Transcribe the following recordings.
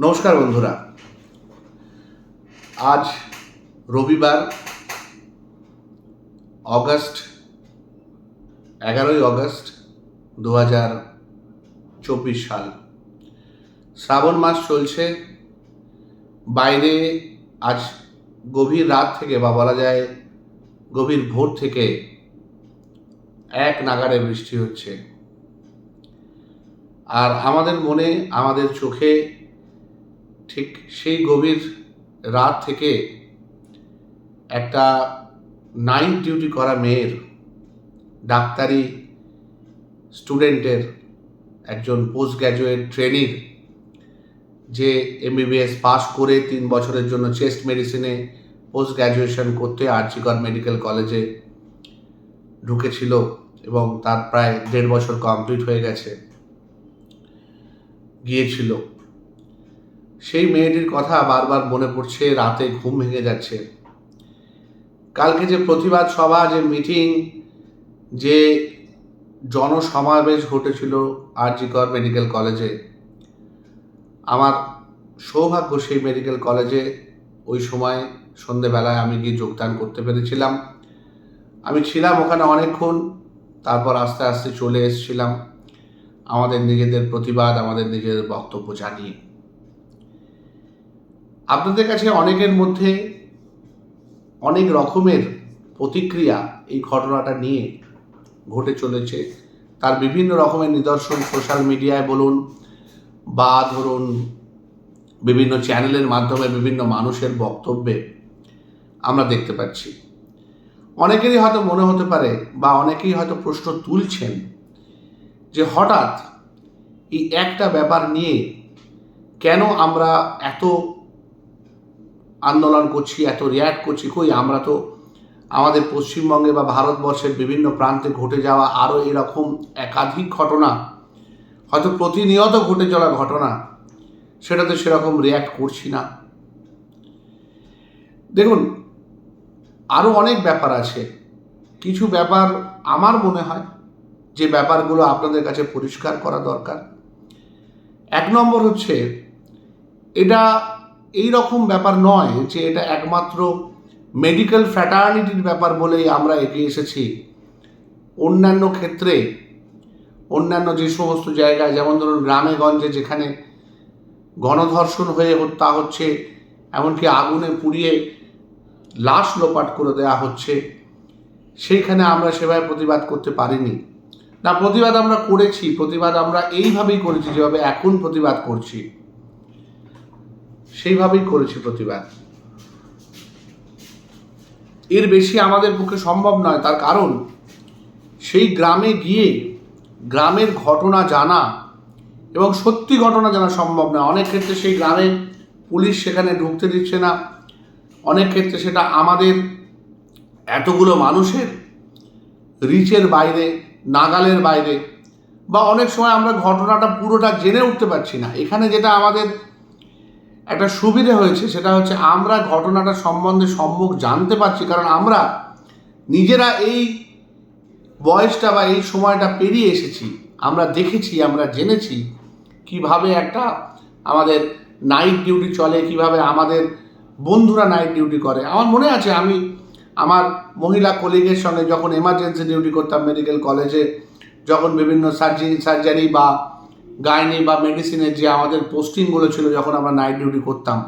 নমস্কার বন্ধুরা। আজ রবিবার, অগস্ট, এগারোই অগস্ট দু হাজার চব্বিশ সাল। শ্রাবণ মাস চলছে। বাইরে আজ গভীর রাত থেকে বা বলা যায় গভীর ভোর থেকে এক নাগারে বৃষ্টি হচ্ছে। আর আমাদের মনে, আমাদের চোখে ঠিক সেই গভীর রাত থেকে একটা নাইট ডিউটি করা মেয়ের ডাক্তারি স্টুডেন্টের একজন পোস্ট গ্র্যাজুয়েট ট্রেনির যে এমবিবিএস পাস করে তিন বছরের জন্য চেস্ট মেডিসিনে পোস্ট গ্র্যাজুয়েশন করতে আর্চিকর মেডিকেল কলেজে ঢুকেছিল এবং তার প্রায় দেড় বছর কমপ্লিট হয়ে গেছে, গিয়েছিল। সেই মেয়েটির কথা বারবার মনে পড়ছে, রাতে ঘুম ভেঙে যাচ্ছে। কালকে যে প্রতিবাদ সভা, যে মিটিং, যে জনসমাবেশ ঘটেছিল আরজিকর মেডিকেল কলেজে, আমার সৌভাগ্য সেই মেডিকেল কলেজে ওই সময় সন্ধেবেলায় আমি গিয়ে যোগদান করতে পেরেছিলাম। আমি ছিলাম ওখানে অনেকক্ষণ, তারপর আস্তে আস্তে চলে এসেছিলাম। আমাদের নিজেদের প্রতিবাদ, আমাদের নিজেদের বক্তব্য জানিয়ে। আপনাদের কাছে অনেকের মধ্যে অনেক রকমের প্রতিক্রিয়া এই ঘটনাটা নিয়ে ঘটে চলেছে। তার বিভিন্ন রকমের নিদর্শন সোশ্যাল মিডিয়ায় বলুন বা ধরুন বিভিন্ন চ্যানেলের মাধ্যমে বিভিন্ন মানুষের বক্তব্যে আমরা দেখতে পাচ্ছি। অনেকেরই হয়তো মনে হতে পারে বা অনেকেই হয়তো প্রশ্ন তুলছেন যে হঠাৎ এই একটা ব্যাপার নিয়ে কেন আমরা এত আন্দোলন করছি, এত রিয়াক্ট করছি, কই আমরা তো আমাদের পশ্চিমবঙ্গে বা ভারতবর্ষের বিভিন্ন প্রান্তে ঘটে যাওয়া আরও এরকম একাধিক ঘটনা, হয়তো প্রতিনিয়ত ঘটে চলা ঘটনা, সেটাতে সেরকম রিয়াক্ট করছি না। দেখুন আরও অনেক ব্যাপার আছে। কিছু ব্যাপার আমার মনে হয় যে ব্যাপারগুলো আপনাদের কাছে পরিষ্কার করা দরকার। এক নম্বর হচ্ছে, এটা এই রকম ব্যাপার নয় যে এটা একমাত্র মেডিকেল ফ্র্যাটার্নিটির ব্যাপার বলেই আমরা এগিয়ে এসেছি। অন্যান্য ক্ষেত্রে, অন্যান্য যে সমস্ত জায়গায়, যেমন ধরুন গ্রামে গঞ্জে যেখানে গণধর্ষণ হয়ে হত্যা হচ্ছে, এমনকি আগুনে পুড়িয়ে লাশ লোপাট করে দেওয়া হচ্ছে, সেইখানে আমরা সেভাবে প্রতিবাদ করতে পারিনি। না, প্রতিবাদ আমরা করেছি, প্রতিবাদ আমরা এইভাবেই করেছি যেভাবে এখন প্রতিবাদ করছি। সেইভাবেই করেছি প্রতিবাদ এর বেশি আমাদের পক্ষে সম্ভব নয়, তার কারণ সেই গ্রামে গিয়ে গ্রামের ঘটনা জানা এবং সত্যি ঘটনা জানা সম্ভব নয়। অনেক ক্ষেত্রে সেই গ্রামে পুলিশ সেখানে ঢুকতে দিচ্ছে না। অনেক ক্ষেত্রে সেটা আমাদের এতগুলো মানুষের রিচের বাইরে, নাগালের বাইরে বা অনেক সময় আমরা ঘটনাটা পুরোটা জেনে উঠতে পারছি না। এখানে যেটা আমাদের একটা সুবিধে হয়েছে, সেটা হচ্ছে আমরা ঘটনাটা সম্বন্ধে সম্মুখ জানতে পারছি, কারণ আমরা নিজেরা এই বয়সটা বা এই সময়টা পেরিয়ে এসেছি। আমরা দেখেছি, আমরা জেনেছি কীভাবে একটা আমাদের নাইট ডিউটি চলে, কীভাবে আমাদের বন্ধুরা নাইট ডিউটি করে। আমার মনে আছে, আমি আমার মহিলা কলিগের সঙ্গে যখন এমার্জেন্সি ডিউটি করতাম মেডিকেল কলেজে যখন বিভিন্ন সার্জারি সার্জারি বা গাইনি বা মেডিসিনের যে আমাদের পোস্টিংগুলো ছিল যখন আমরা নাইট ডিউটি করতাম,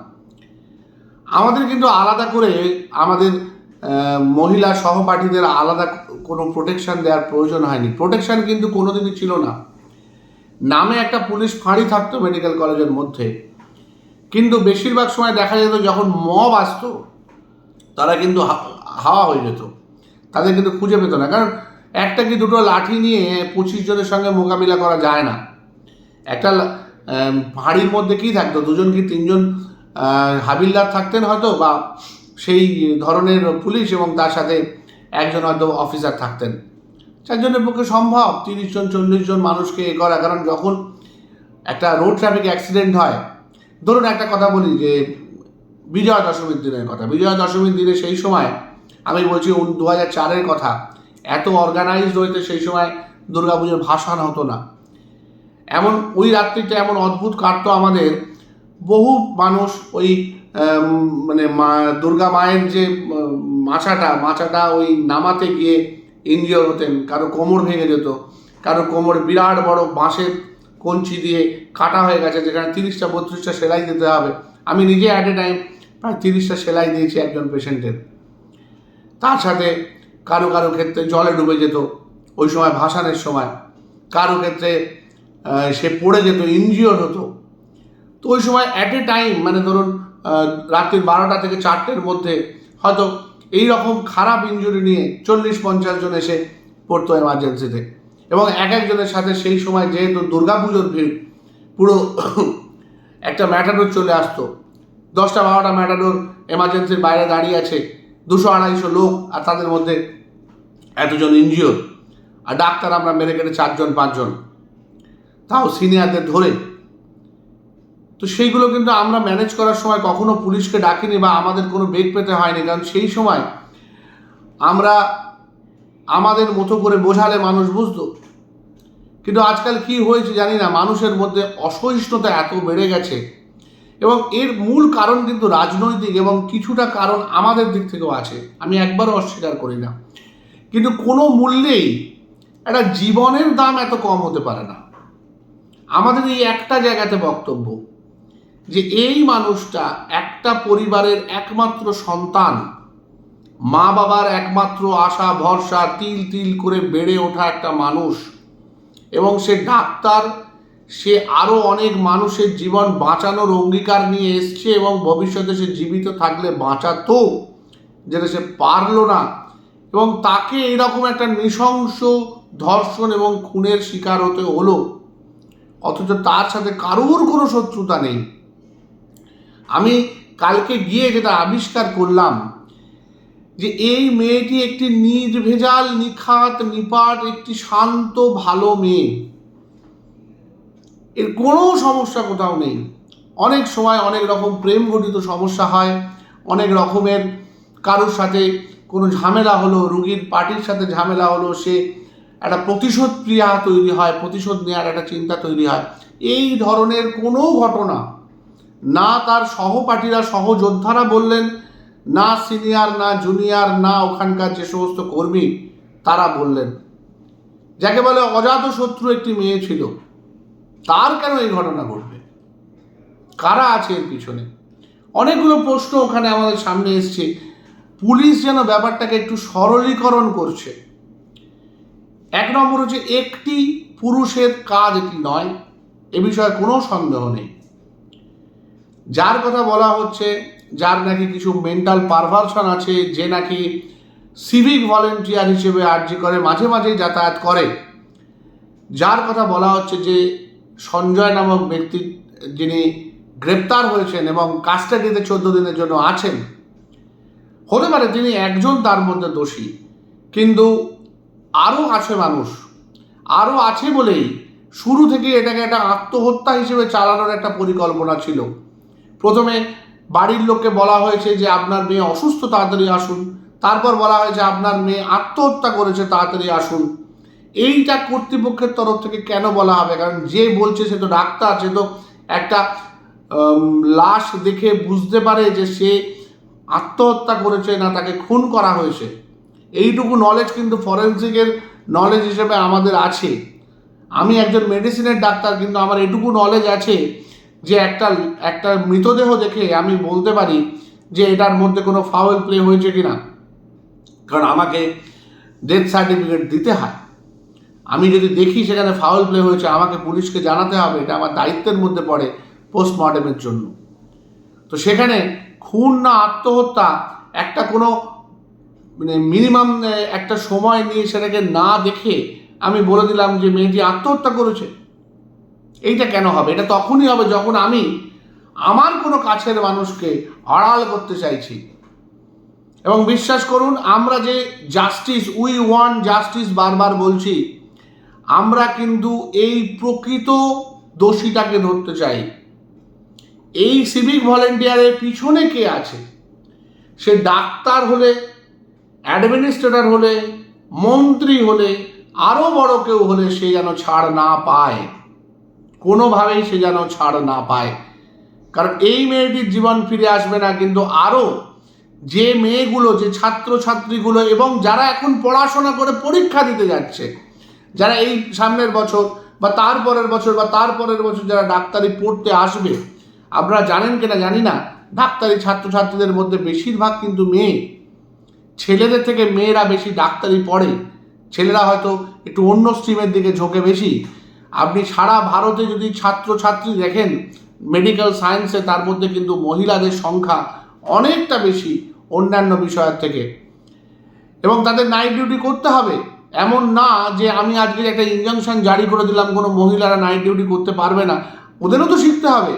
আমাদের কিন্তু আলাদা করে আমাদের মহিলা সহপাঠীদের আলাদা কোনো প্রোটেকশন দেওয়ার প্রয়োজন হয়নি। প্রোটেকশান কিন্তু কোনোদিনই ছিল না। নামে একটা পুলিশ ফাঁড়ি থাকতো মেডিকেল কলেজের মধ্যে। কিন্তু বেশিরভাগ সময় দেখা যেত যখন মব আসতো, তারা কিন্তু হাওয়া হয়ে যেত। তাদের কিন্তু খুঁজে পেত না। কারণ একটা কি দুটো লাঠি নিয়ে পঁচিশ জনের সঙ্গে মোকাবিলা করা যায় না। একটা হাঁড়ির মধ্যে কি থাকতো? দুজন কি তিনজন হাবিলদার থাকতেন হয়তো? বা সেই ধরনের পুলিশ এবং তার সাথে একজন হয়তো অফিসার থাকতেন। চারজনের পক্ষে সম্ভব। তিরিশ জন, চল্লিশ জন মানুষকে এ করা। কারণ যখন একটা রোড ট্রাফিক অ্যাক্সিডেন্ট হয়, ধরুন একটা কথা বলি যে, বিজয়া দশমীর দিনের কথা। বিজয়া দশমীর দিনে সেই সময়, আমি বলছি দু হাজার চারের কথা, এত অর্গানাইজড হইতে সেই সময় দুর্গাপুজোর ভাসান হতো না। এমন ওই রাত্রিটা এমন অদ্ভুত কাটতো আমাদের। বহু মানুষ ওই মানে মা দুর্গা মায়ের যে উম, মাচাটা মাচাটা ওই নামাতে গিয়ে ইনজিওর হতেন কারও কোমর ভেঙে যেত কারও কোমর বিরাট বড় বাঁশের কঞ্চি দিয়ে কাটা হয়ে গেছে যেখানে তিরিশটা বত্রিশটা সেলাই দিতে হবে। আমি নিজে অ্যাট এ টাইম প্রায় তিরিশটা সেলাই দিয়েছি একজন পেশেন্টের তার সাথে কারও কারও ক্ষেত্রে জলে ডুবে যেত ওই সময় ভাসানের সময়। কারও ক্ষেত্রে সে পড়ে যেত ইনজিওর হতো। তো ওই সময় অ্যাট এ টাইম মানে ধরুন রাত্রির বারোটা থেকে চারটের মধ্যে হয়তো এই রকম খারাপ ইঞ্জুরি নিয়ে চল্লিশ, পঞ্চাশ জন এসে পড়তো এমার্জেন্সিতে এবং এক একজনের সাথে সেই সময় যেহেতু দুর্গাপুজোর ভিড়, পুরো একটা ম্যাটাডোর চলে আসতো। দশটা, বারোটা ম্যাটাডোর এমার্জেন্সির বাইরে দাঁড়িয়ে আছে, দুশো, আড়াইশো লোক, আর তাদের মধ্যে এতজন ইনজিওর আর ডাক্তার আমরা মেরে কেটে চারজন, পাঁচজন। তাও সিনিয়রদের ধরে। তো সেইগুলো কিন্তু আমরা ম্যানেজ করার সময় কখনো পুলিশকে ডাকিনি বা আমাদের কোনো বেগ পেতে হয়নি, কারণ সেই সময় আমরা আমাদের মতো করে বোঝালে মানুষ বুঝতো। কিন্তু আজকাল কি হয়েছে জানি না, মানুষের মধ্যে অসহিষ্ণুতা এত বেড়ে গেছে এবং এর মূল কারণ কিন্তু রাজনৈতিক এবং কিছুটা কারণ আমাদের দিক থেকেও আছে। আমি একবারও অস্বীকার করি না। কিন্তু কোনো মূল্যেই একটা জীবনের দাম এত কম হতে পারে না। আমাদের এই একটা জায়গাতে বক্তব্য যে এই মানুষটা একটা পরিবারের একমাত্র সন্তান। মা বাবার একমাত্র আশা, ভরসা, তিল তিল করে বেড়ে ওঠা একটা মানুষ। এবং সে ডাক্তার, সে আরও অনেক মানুষের জীবন বাঁচানোর অঙ্গীকার নিয়ে এসছে এবং ভবিষ্যতে সে জীবিত থাকলে বাঁচাতো, যেটা সে পারল না। এবং তাকে এরকম একটা নৃশংস ধর্ষণ এবং খুনের শিকার হতে হলো। অথচ তার সাথে কারোর কোনো শত্রুতা নেই। আমি কালকে গিয়ে যেটা আবিষ্কার করলাম যে এই মেয়েটি একটি নির্ভেজাল, নিখাত, নিপাট, একটি শান্ত, ভালো মেয়ে। এর কোনো সমস্যা কোথাও নেই। অনেক সময় অনেক রকম প্রেম ঘটিত সমস্যা হয়, অনেক রকমের কারোর সাথে কোনো ঝামেলা হলো, রুগীর পার্টির সাথে ঝামেলা হলো, সে একটা প্রতিশোধ ক্রিয়া তৈরি হয়, প্রতিশোধ নেওয়ার একটা চিন্তা তৈরি হয়। এই ধরনের কোনো ঘটনা না তার সহপাঠীরা, সহযোদ্ধারা বললেন, না সিনিয়র, না জুনিয়র, না ওখানকার যে সমস্ত কর্মী, তারা বললেন। যাকে বলে অজাত শত্রু একটি মেয়ে ছিল। তার কেন এই ঘটনা ঘটবে? কারা আছে এর পিছনে? অনেকগুলো প্রশ্ন ওখানে আমাদের সামনে এসছে। পুলিশ যেন ব্যাপারটাকে একটু সরলীকরণ করছে। এক নম্বর হচ্ছে একটি পুরুষের কাজ এটি নয়, এ বিষয়ে কোনো সন্দেহ নেই। যার কথা বলা হচ্ছে, যার নাকি কিছু মেন্টাল পারভারশন আছে, যে নাকি সিভিক ভলেন্টিয়ার হিসেবে আর্জি করে, মাঝে মাঝেই যাতায়াত করে। যার কথা বলা হচ্ছে যে, সঞ্জয় নামক ব্যক্তি, যিনি গ্রেপ্তার হয়েছেন এবং কাস্টাডিতে চোদ্দ দিনের জন্য আছেন, হতে পারে তিনি একজন তার মধ্যে দোষী, কিন্তু আরও আছে মানুষ, আরও আছে বলেই শুরু থেকে এটাকে একটা আত্মহত্যা হিসেবে চালানোর একটা পরিকল্পনা ছিল। প্রথমে বাড়ির লোককে বলা হয়েছে যে, আপনার মেয়ে অসুস্থ, তাড়াতাড়ি আসুন। তারপর বলা হয়েছে, আপনার মেয়ে আত্মহত্যা করেছে, তাড়াতাড়ি আসুন। এইটা কর্তৃপক্ষের তরফ থেকে কেন বলা হবে? কারণ যে বলছে সে তো ডাক্তার, সে তো একটা লাশ দেখে বুঝতে পারে যে সে আত্মহত্যা করেছে না, তাকে খুন করা হয়েছে। এইটুকু নলেজ কিন্তু ফরেন্সিকের নলেজ হিসেবে আমাদের আছে। আমি একজন মেডিসিনের ডাক্তার, কিন্তু আমার এটুকু নলেজ আছে যে একটা একটা মৃতদেহ দেখে আমি বলতে পারি যে এটার মধ্যে কোনো ফাউল প্লে হয়েছে কি না কারণ আমাকে ডেথ সার্টিফিকেট দিতে হয়। আমি যদি দেখি সেখানে ফাউল প্লে হয়েছে, আমাকে পুলিশকে জানাতে হবে, এটা আমার দায়িত্বের মধ্যে পড়ে পোস্টমর্টেমের জন্য। তো সেখানে খুন না, আত্মহত্যা একটা কোনো মানে মিনিমাম একটা সময় নিয়ে সেটাকে না দেখে আমি বলে দিলাম যে মেয়েটি আত্মহত্যা করেছে। এইটা কেন হবে? এটা তখনই হবে যখন আমি আমার কোনো কাছের মানুষকে আড়াল করতে চাইছি। এবং বিশ্বাস করুন, আমরা যে জাস্টিস উই ওয়ান জাস্টিস বারবার বলছি, আমরা কিন্তু এই প্রকৃত দোষীটাকে ধরতে চাই। এই সিভিক ভলেন্টিয়ারের পিছনে কে আছে? সে ডাক্তার হলে অ্যাডমিনিস্ট্রেটর হলে, মন্ত্রী হলে আরও বড় কেউ হলে সে যেন ছাড় না পায়। কোনোভাবেই সে যেন ছাড় না পায়। কারণ এই মেয়েটির জীবন ফিরে আসবে না, কিন্তু আরও যে মেয়েগুলো, যে ছাত্র ছাত্রীগুলো এবং যারা এখন পড়াশোনা করে পরীক্ষা দিতে যাচ্ছে, যারা এই সামনের বছর বা তার পরের বছর বা তার পরের বছর যারা ডাক্তারি পড়তে আসবে, আপনারা জানেন কিনা জানি না, ডাক্তারি ছাত্রছাত্রীদের মধ্যে বেশিরভাগ কিন্তু মেয়ে। ছেলেদের থেকে মেয়েরা বেশি ডাক্তারি পড়ে, ছেলেরা হয়তো একটু অন্য স্ট্রিমের দিকে ঝোঁকে বেশি। আপনি সারা ভারতে যদি ছাত্রছাত্রী দেখেন মেডিকেল সায়েন্সে তার মধ্যে কিন্তু মহিলাদের সংখ্যা অনেকটা বেশি অন্যান্য বিষয়ের থেকে। এবং তাদের নাইট ডিউটি করতে হবে। এমন না যে আমি আজকে একটা ইনজাংশন জারি করে দিলাম, কোনো মহিলারা নাইট ডিউটি করতে পারবে না। ওদেরও তো শিখতে হবে।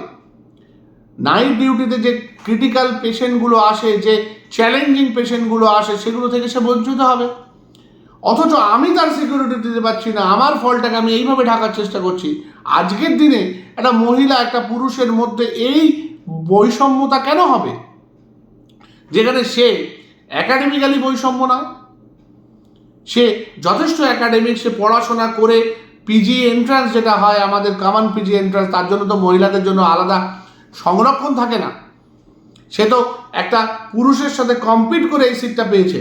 নাইট ডিউটিতে যে ক্রিটিক্যাল পেশেন্টগুলো আসে, যে চ্যালেঞ্জিং পেশেন্টগুলো আসে, সেগুলো থেকে সে বঞ্চিত হবে। অথচ আমি তার সিকিউরিটি দিতে পারছি না, আমার ফলটাকে আমি এইভাবে ঢাকার চেষ্টা করছি। আজকের দিনে একটা মহিলা, একটা পুরুষের মধ্যে এই বৈষম্যতা কেন হবে? যেখানে সে একাডেমিক্যালি বৈষম্য নয়, সে যথেষ্ট একাডেমিক সে পড়াশোনা করে পিজি এন্ট্রান্স যেটা হয়, আমাদের কামান পিজি এন্ট্রান্স তার জন্য তো মহিলাদের জন্য আলাদা সংরক্ষণ থাকে না। সে তো একটা পুরুষের সাথে কম্পিট করে এই সিটটা পেয়েছে।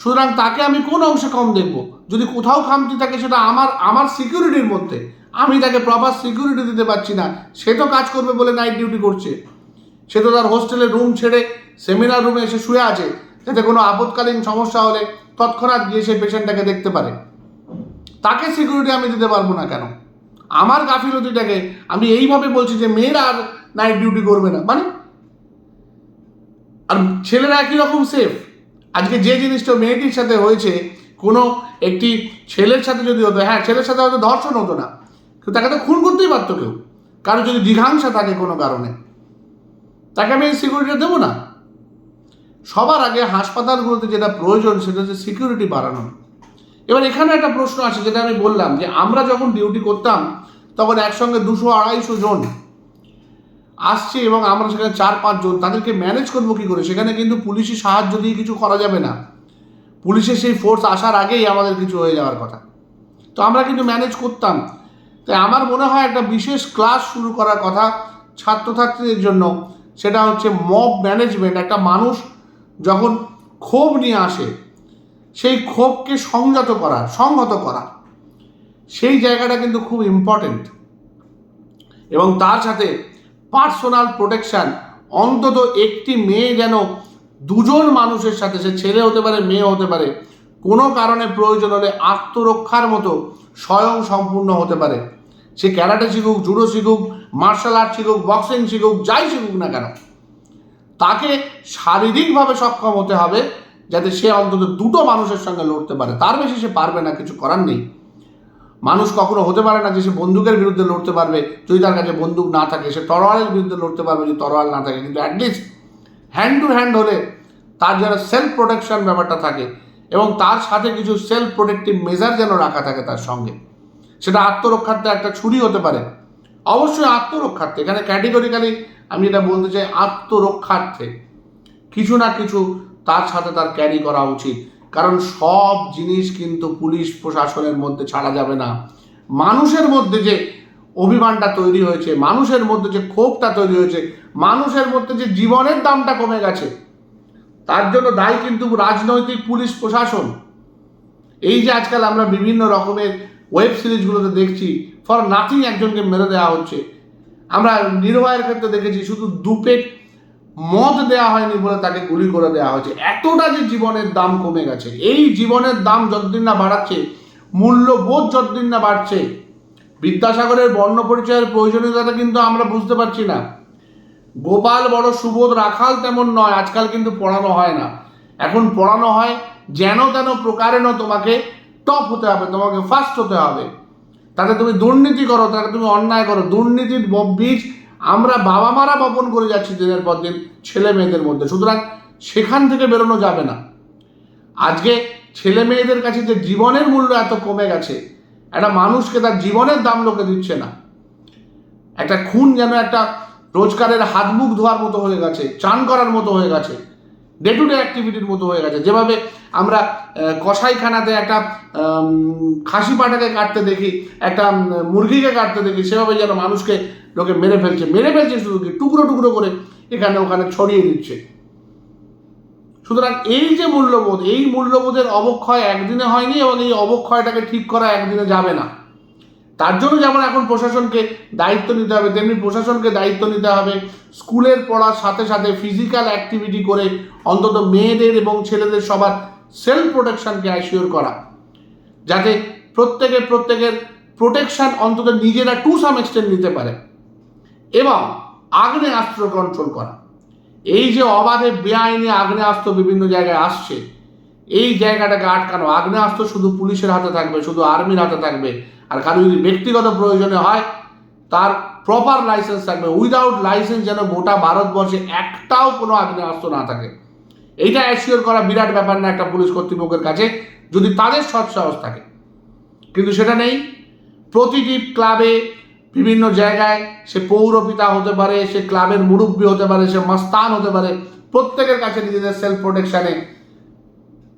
সুতরাং তাকে আমি কোন অংশে কম দেখব? যদি কোথাও খামতি থাকে সেটা আমার আমার সিকিউরিটির মধ্যে। আমি তাকে প্রপার সিকিউরিটি দিতে পারছি না। সে তো কাজ করবে বলে নাইট ডিউটি করছে। সে তো তার হোস্টেলের রুম ছেড়ে সেমিনার রুমে এসে শুয়ে আছে। যাতে কোনো আপৎকালীন সমস্যা হলে তৎক্ষণাৎ গিয়ে সেই পেশেন্টটাকে দেখতে পারে। তাকে সিকিউরিটি আমি দিতে পারব না কেন? আমার গাফিলতিটাকে আমি এইভাবে বলছি যে মেয়েরা আর নাইট ডিউটি করবে না। মানে আর ছেলেরা একই রকম সেফ আজকে যে জিনিসটা মেয়েটির সাথে হয়েছে, কোনো একটি ছেলের সাথে যদি হতো হ্যাঁ ছেলের সাথে হয়তো ধর্ষণ হতো না, কিন্তু তাকে তো খুন করতেই পারতো কেউ। কারও যদি জিঘাংসা থাকে কোনো কারণে, তাকে আমি সিকিউরিটি দেবো না। সবার আগে হাসপাতালগুলোতে যেটা প্রয়োজন, সেটা হচ্ছে সিকিউরিটি বাড়ানো। এবার এখানে একটা প্রশ্ন আছে যেটা আমি বললাম, যে আমরা যখন ডিউটি করতাম, তখন একসঙ্গে দুশো আড়াইশো জন আসছে এবং আমরা সেখানে চার পাঁচজন তাদেরকে ম্যানেজ করব কী করে? সেখানে কিন্তু পুলিশি সাহায্য দিয়ে কিছু করা যাবে না। পুলিশের সেই ফোর্স আসার আগেই আমাদের কিছু হয়ে যাওয়ার কথা। তো আমরা কিন্তু ম্যানেজ করতাম। তাই আমার মনে হয় একটা বিশেষ ক্লাস শুরু করার কথা ছাত্রছাত্রীদের জন্য। সেটা হচ্ছে মব ম্যানেজমেন্ট একটা মানুষ যখন ক্ষোভ নিয়ে আসে, সেই ক্ষোভকে সংযত করা, সংহত করা। সেই জায়গাটা কিন্তু খুব ইম্পর্টেন্ট এবং তার সাথে পার্সোনাল প্রোটেকশন অন্তত একটি মেয়ে যেন দুজন মানুষের সাথে, সে ছেলে হতে পারে, মেয়ে হতে পারে, কোনো কারণে প্রয়োজন হলে আত্মরক্ষার মতো স্বয়ং সম্পূর্ণ হতে পারে। সে ক্যারাটে শিখুক, জুডো শিখুক, মার্শাল আর্ট শিখুক, বক্সিং শিখুক, যাই শিখুক না কেন, তাকে শারীরিকভাবে সক্ষম হতে হবে যাতে সে অন্তত দুটো মানুষের সঙ্গে লড়তে পারে। তার বেশি সে পারবে না, কিছু করার নেই। মানুষ কখনো হতে পারে না যে সে বন্দুকের বিরুদ্ধে লড়তে পারবে, যদি তার কাছে বন্দুক না থাকে, সে তরোয়ালের বিরুদ্ধে লড়তে পারবে যদি তরোয়াল না থাকে। কিন্তু অ্যাটলিস্ট হ্যান্ড টু হ্যান্ড হলে তার যেন সেলফ প্রোটেকশন ব্যাপারটা থাকে এবং তার সাথে কিছু সেলফ প্রোটেক্টিভ মেজার যেন রাখা থাকে তার সঙ্গে। সেটা আত্মরক্ষার্থে একটা ছুরি হতে পারে। অবশ্যই আত্মরক্ষার্থে। এখানে ক্যাটেগরিক্যালি আমি এটা বলতে চাই আত্মরক্ষার্থে। কিছু না কিছু তার সাথে তার ক্যারি করা উচিত। কারণ সব জিনিস কিন্তু পুলিশ প্রশাসনের মধ্যে ছাড়া যাবে না। মানুষের মধ্যে যে অভিমানটা তৈরি হয়েছে, মানুষের মধ্যে যে ক্ষোভটা তৈরি হয়েছে, মানুষের মধ্যে যে জীবনের দামটা কমে গেছে, তার জন্য দায়ী কিন্তু রাজনৈতিক পুলিশ প্রশাসন। এই যে আজকাল আমরা বিভিন্ন রকমের ওয়েব সিরিজগুলোতে দেখছি, ফর নাথিং একজনকে মেরে দেওয়া হচ্ছে। আমরা নির্ভয়ের ক্ষেত্রে দেখেছি, শুধু দুপেট মদ দেওয়া হয়নি বলে তাকে গুলি করে দেওয়া হয়েছে। এতটা যে জীবনের দাম কমে গেছে। এই জীবনের দাম যতদিন না বাড়াচ্ছে, মূল্যবোধ যতদিন না বাড়ছে, বিদ্যাসাগরের বর্ণ পরিচয়ের প্রয়োজনীয়তাটা কিন্তু আমরা বুঝতে পারছি না। গোপাল বড় সুবোধ রাখাল তেমন নয়, আজকাল কিন্তু পড়ানো হয় না। এখন পড়ানো হয় যেন তেন প্রকারেণ তোমাকে টপ হতে হবে, তোমাকে ফার্স্ট হতে হবে। তাতে তুমি দুর্নীতি করো, তাতে তুমি অন্যায় করো। দুর্নীতির বীজ আমরা বাবা মারা বপন করে যাচ্ছি দিনের পর দিন ছেলে মেয়েদের মধ্যে। সুতরাং সেখান থেকে বেরোনো যাবে না। আজকে ছেলে মেয়েদের কাছে যে জীবনের মূল্য এত কমে গেছে একটা মানুষকে তার জীবনের দাম লোকে দিচ্ছে না। একটা খুন যেন একটা রোজগারের হাত মুখ ধোয়ার মতো হয়ে গেছে চান করার মতো হয়ে গেছে ডে টু ডে অ্যাক্টিভিটির মতো হয়ে গেছে। যেভাবে আমরা আহ, কসাইখানাতে একটা খাসি পাটাকে কাটতে দেখি একটা মুরগিকে কাটতে দেখি সেভাবে যেন মানুষকে লোকে মেরে ফেলছে মেরে ফেলছে শুধু কি টুকরো টুকরো করে এখানে ওখানে ছড়িয়ে দিচ্ছে। সুতরাং এই যে মূল্যবোধ, এই মূল্যবোধের অবক্ষয় একদিনে হয়নি এবং এই অবক্ষয়টাকে ঠিক করা একদিনে যাবে না। তার জন্য যেমন এখন প্রশাসনকে দায়িত্ব নিতে হবে, তেমনি প্রশাসনকে দায়িত্ব নিতে হবে স্কুলের পড়ার সাথে সাথে ফিজিক্যাল অ্যাক্টিভিটি করে অন্তত মেয়েদের এবং ছেলেদের সবার সেলফ প্রোটেকশনকে অ্যাসিওর করা। যাতে প্রত্যেকে প্রত্যেকের প্রোটেকশন অন্তত নিজেরা টু সাম এক্সটেন্ট নিতে পারে। এবং আগ্নেয়াস্ত্র কন্ট্রোল করা। এই যে অবাধে বেআইনি আগ্নেয়াস্ত্র বিভিন্ন জায়গায় আসছে, এই জায়গাটাকে আটকানো। আগ্নেয়াস্ত্র শুধু পুলিশের হাতে থাকবে, শুধু আর্মির হাতে থাকবে। আর কারও যদি ব্যক্তিগত প্রয়োজনে হয়, তার প্রপার লাইসেন্স থাকবে। উইদাউট লাইসেন্স যেন গোটা ভারতবর্ষে একটাও কোনো আগ্নেয়াস্ত্র না থাকে। এইটা অ্যাসিওর করা বিরাট ব্যাপার না একটা পুলিশ কর্তৃপক্ষের কাছে, যদি তাদের সৎসাহস থাকে। কিন্তু সেটা নেই। প্রতিটি ক্লাবে বিভিন্ন জায়গায় সে পৌরপিতা হতে পারে, সে ক্লাবের মুরব্বী হতে পারে, সে মাস্তান হতে পারে, প্রত্যেকের কাছে নিজেদের সেলফ প্রোটেকশনে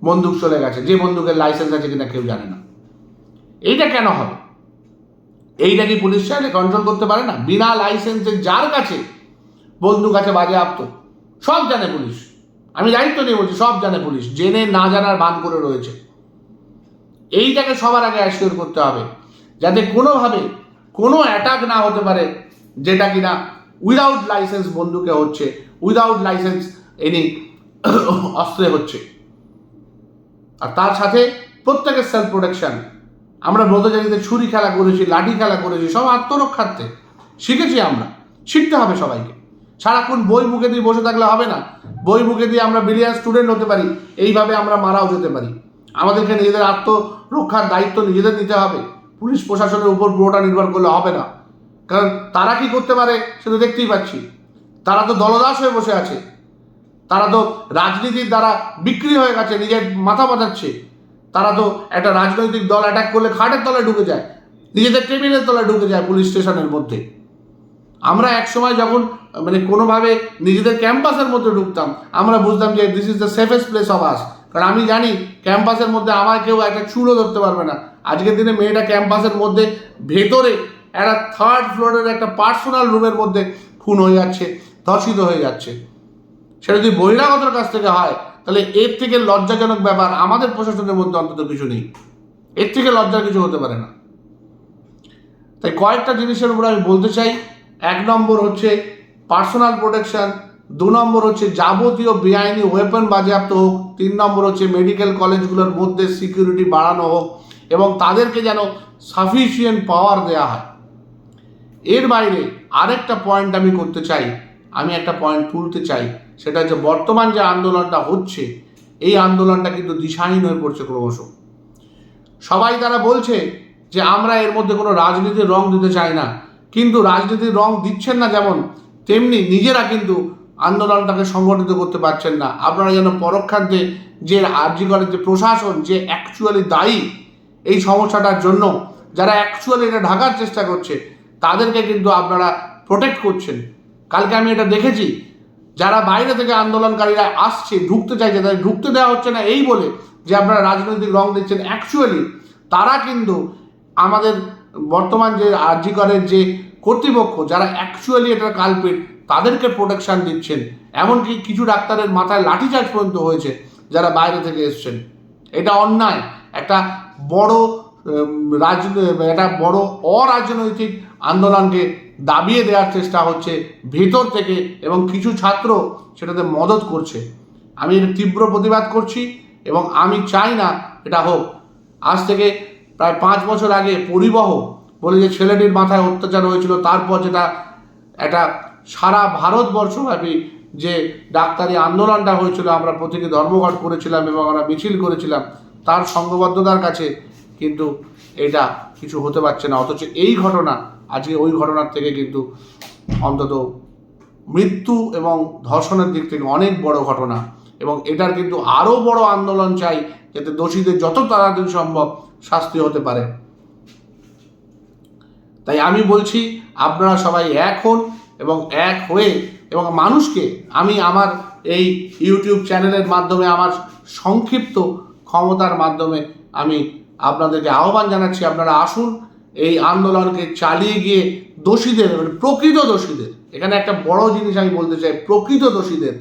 বন্দুক চলে গেছে, যে বন্দুকের লাইসেন্স আছে কিনা কেউ জানে না। এইটা কেন হবে? এইটা কি পুলিশ চাইলে কন্ট্রোল করতে পারে না? বিনা লাইসেন্সে যার কাছে বন্দুক আছে বাজেয়াপ্ত, সব জানে পুলিশ আমি দায়িত্ব নিয়ে বলছি, সব জানে পুলিশ জেনে না জানার বান করে রয়েছে। এইটাকে সবার আগে অ্যাসিওর করতে হবে, যাতে কোনোভাবে কোনো অ্যাটাক না হতে পারে, যেটা কিনা উইদাউট লাইসেন্স বন্দুকে হচ্ছে উইদাউট লাইসেন্স এনি অস্ত্রে হচ্ছে। আর তার সাথে প্রত্যেকের সেলফ প্রোটেকশন আমরা ব্রতচারীতে ছুরি খেলা করেছি, লাঠি খেলা করেছি, সব আত্মরক্ষার্থে। শিখেছি আমরা, শিখতে হবে সবাইকে। সারাক্ষণ বই মুখে দিয়ে বসে থাকলে হবে না। বই মুখে দিয়ে আমরা ব্রিলিয়ান স্টুডেন্ট হতে পারি, এইভাবে আমরা মারাও যেতে পারি। আমাদেরকে নিজেদের আত্মরক্ষার দায়িত্ব নিজেদের নিতে হবে। পুলিশ প্রশাসনের উপর পুরোটা নির্ভর করলে হবে না। কারণ তারা কি করতে পারে সেটা দেখতেই পাচ্ছি। তারা তো দলদাস হয়ে বসে আছে। তারা তো রাজনীতির দ্বারা বিক্রি হয়ে গেছে, নিজের মাথা বাঁধাচ্ছে। তারা তো একটা রাজনৈতিক দল অ্যাটাক করলে খাটের তলায় ঢুকে যায়, নিজেদের টেবিলের তলায় ঢুকে যায় পুলিশ স্টেশনের মধ্যে। আমরা একসময় যখন মানে কোনোভাবে নিজেদের ক্যাম্পাসের মধ্যে ঢুকতাম, আমরা বুঝতাম যে this is the safest place of us কারণ আমি জানি, ক্যাম্পাসের মধ্যে আমার কেউ একটা চুলও ধরতে পারবে না। আজকের দিনে মেয়েটা ক্যাম্পাসের মধ্যে ভেতরে একটা থার্ড ফ্লোরের একটা পার্সোনাল রুমের মধ্যে খুন হয়ে যাচ্ছে, ধর্ষিত হয়ে যাচ্ছে। সেটা যদি বহিরাগতের কাছ থেকে হয়, তাহলে এর থেকে লজ্জাজনক ব্যাপার আমাদের প্রশাসনের মধ্যে অন্তত কিছু নেই। এর থেকে লজ্জার কিছু হতে পারে না। তাই কয়েকটা জিনিসের উপর আমি বলতে চাই। এক নম্বর হচ্ছে পার্সোনাল প্রোটেকশন দু নম্বর হচ্ছে যাবতীয় বেআইনি ওয়েপন বাজেয়াপ্ত হোক, তিন নম্বর হচ্ছে মেডিকেল কলেজগুলোর মধ্যে সিকিউরিটি বাড়ানো হোক। এবং তাদেরকে যেন সাফিসিয়েন্ট পাওয়ার দেওয়া হয়। এর বাইরে আরেকটা পয়েন্ট আমি করতে চাই, আমি একটা পয়েন্ট তুলতে চাই, সেটা হচ্ছে বর্তমান যে আন্দোলনটা হচ্ছে, এই আন্দোলনটা কিন্তু দিশাহীন হয়ে পড়ছে ক্রমশ। সবাই তারা বলছে যে আমরা এর মধ্যে কোনো রাজনীতির রং দিতে চাই না, কিন্তু রাজনীতির রং দিচ্ছেন না যেমন তেমনি নিজেরা কিন্তু আন্দোলনটাকে সংগঠিত করতে পারছেন না। আপনারা যেন পরোক্ষান্তে যে আর্যিকরের যে প্রশাসন, যে অ্যাকচুয়ালি দায়ী এই সমস্যাটার জন্য যারা অ্যাকচুয়ালি এটা ঢাকার চেষ্টা করছে, তাদেরকে কিন্তু আপনারা প্রোটেক্ট করছেন। কালকে আমি এটা দেখেছি, যারা বাইরে থেকে আন্দোলনকারীরা আসছে, ঢুকতে চাইছে, তাদের ঢুকতে দেওয়া হচ্ছে না এই বলে যে আপনারা রাজনৈতিক রং দিচ্ছেন। অ্যাকচুয়ালি তারা কিন্তু আমাদের বর্তমান যে আর্যিকরের যে কর্তৃপক্ষ, যারা অ্যাকচুয়ালি এটার কালপেট তাদেরকে প্রোটেকশান দিচ্ছেন। এমনকি কিছু ডাক্তারের মাথায় লাঠিচার্জ পর্যন্ত হয়েছে, যারা বাইরে থেকে এসছেন। এটা অন্যায়। একটা বড় রাজ একটা বড় অরাজনৈতিক আন্দোলনকে দাবিয়ে দেওয়ার চেষ্টা হচ্ছে ভেতর থেকে এবং কিছু ছাত্র সেটাতে মদত করছে। আমি এর তীব্র প্রতিবাদ করছি এবং আমি চাই না এটা হোক। আজ থেকে প্রায় পাঁচ বছর আগে পরিবহ বলে যে ছেলেটির মাথায় অত্যাচার হয়েছিল, তারপর যেটা একটা সারা ভারতবর্ষব্যাপী যে ডাক্তারি আন্দোলনটা হয়েছিল, আমরা প্রতিটি ধর্মঘট করেছিলাম এবং আমরা মিছিল করেছিলাম তার সংঘবদ্ধতার কাছে কিন্তু এটা কিছু হতে পারছে না। অথচ এই ঘটনা, আজকে ওই ঘটনার থেকে কিন্তু অন্তত মৃত্যু এবং ধর্ষণের দিক থেকে অনেক বড় ঘটনা। এবং এটার কিন্তু আরও বড় আন্দোলন চাই, যাতে দোষীদের যত তাড়াতাড়ি সম্ভব শাস্তি হতে পারে। তাই আমি বলছি, আপনারা সবাই এক হন এবং এক হয়ে এবং মানুষকে, আমি আমার এই ইউটিউব চ্যানেলের মাধ্যমে আমার সংক্ষিপ্ত ক্ষমতার মাধ্যমে আমি আপনাদেরকে আহ্বান জানাচ্ছি, আপনারা আসুন, এই আন্দোলনকে চালিয়ে গিয়ে দোষীদের মানে প্রকৃত দোষীদের, এখানে একটা বড় জিনিস আমি বলতে চাই, প্রকৃত দোষীদের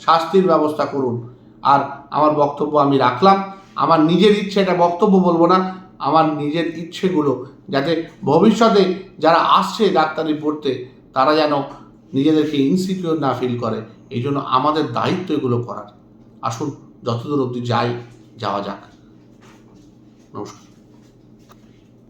শাস্তির ব্যবস্থা করুন। আর আমার বক্তব্য আমি রাখলাম। আমার নিজের ইচ্ছে এটা বক্তব্য বলব না, আমার নিজের ইচ্ছেগুলো যাতে ভবিষ্যতে যারা আসছে ডাক্তারি পড়তে তারা যেন নিজেদেরকে ইনসিকিউর না ফিল করে। এই জন্য আমাদের দায়িত্ব এগুলো করার। আসুন, যতদূর অবধি যাই যাওয়া যাক। নমস্কার।